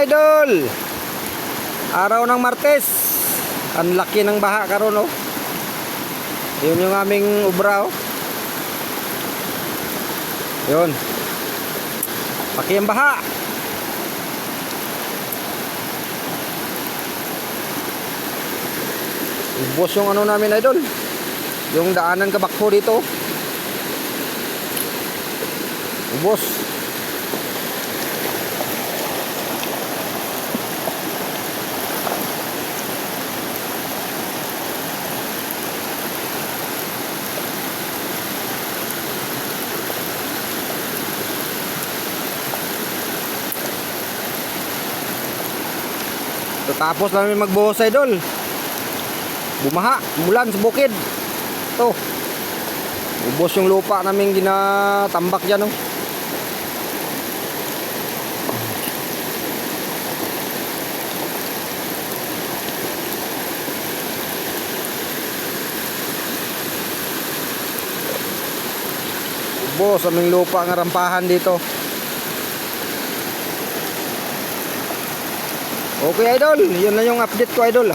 idol. Araw ng Martes. Ang laki ng baha karon oh. Yun yung aming ubra oh. Yun. Laki ang baha. Ubos yung ano namin idol. Yung daanan kabakho dito. Ubos. Tapos namin magbuhos idol. Bumaha, mulan sa bukid. Ito. Ubos yung lupa namin ginatambak dyan oh. Ubos aming lupa nga rampahan dito. Okay idol, yun na yung update ko idol.